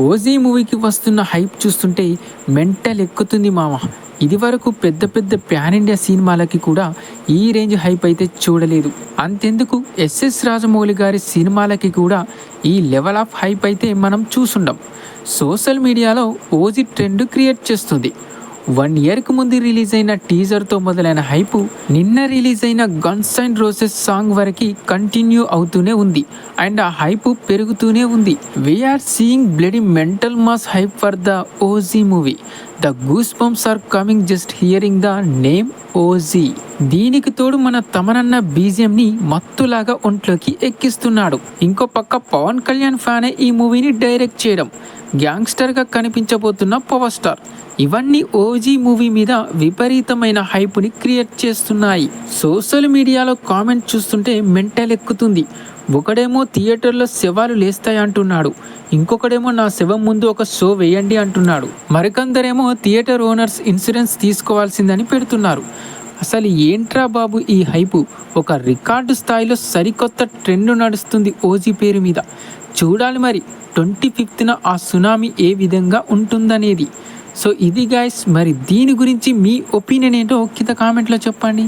OG మూవీకి వస్తున్న hype చూస్తుంటే మెంటల్ ఎక్కుతుంది మామ. ఇది వరకు పెద్ద పెద్ద ప్యాన్ ఇండియా సినిమాలకి కూడా ఈ రేంజ్ హైప్ అయితే చూడలేదు. అంతెందుకు ఎస్ఎస్ రాజమౌళి గారి సినిమాలకి కూడా ఈ లెవెల్ ఆఫ్ హైప్ అయితే మనం చూసుండం. సోషల్ మీడియాలో ఓజీ ట్రెండ్ క్రియేట్ చేస్తుంది. వన్ ఇయర్కి ముందు రిలీజ్ అయిన టీజర్తో మొదలైన హైపు నిన్న రిలీజ్ అయిన గన్స్ అండ్ రోసెస్ సాంగ్ వరకు కంటిన్యూ అవుతూనే ఉంది. అండ్ ఆ హైపు పెరుగుతూనే ఉంది. We're seeing bloody mental mass hype for the OG movie the goosebumps are coming just hearing the name OG దీనికి తోడు మన తమనన్న బీజియంని మత్తులాగా ఒంట్లోకి ఎక్కిస్తున్నాడు. ఇంకో పక్క పవన్ కళ్యాణ్ ఫ్యానే ఈ మూవీని డైరెక్ట్ చేయడం. గ్యాంగ్స్టర్గా కనిపించబోతున్న పవర్ స్టార్. ఇవన్నీ ఓజీ మూవీ మీద విపరీతమైన హైప్ని క్రియేట్ చేస్తున్నాయి. సోషల్ మీడియాలో కామెంట్ చూస్తుంటే మెంటల్ ఎక్కుతుంది. ఒకడేమో థియేటర్లో శవాలు లేస్తాయి అంటున్నాడు ఇంకొకడేమో నా శవం ముందు ఒక షో వేయండి అంటున్నాడు. మరికొందరేమో థియేటర్ ఓనర్స్ ఇన్సూరెన్స్ తీసుకోవాల్సిందని పెడుతున్నారు. అసలు ఏంట్రా బాబు ఈ హైపు? ఒక రికార్డు స్థాయిలో సరికొత్త ట్రెండ్ నడుస్తుంది ఓజీ పేరు మీద. చూడాలి మరి ట్వంటీ ఫిఫ్త్న ఆ సునామీ ఏ విధంగా ఉంటుందనేది. సో ఇది గాయస్ మరి దీని గురించి మీ ఒపీనియన్ ఏంటో కింద కామెంట్లో చెప్పండి.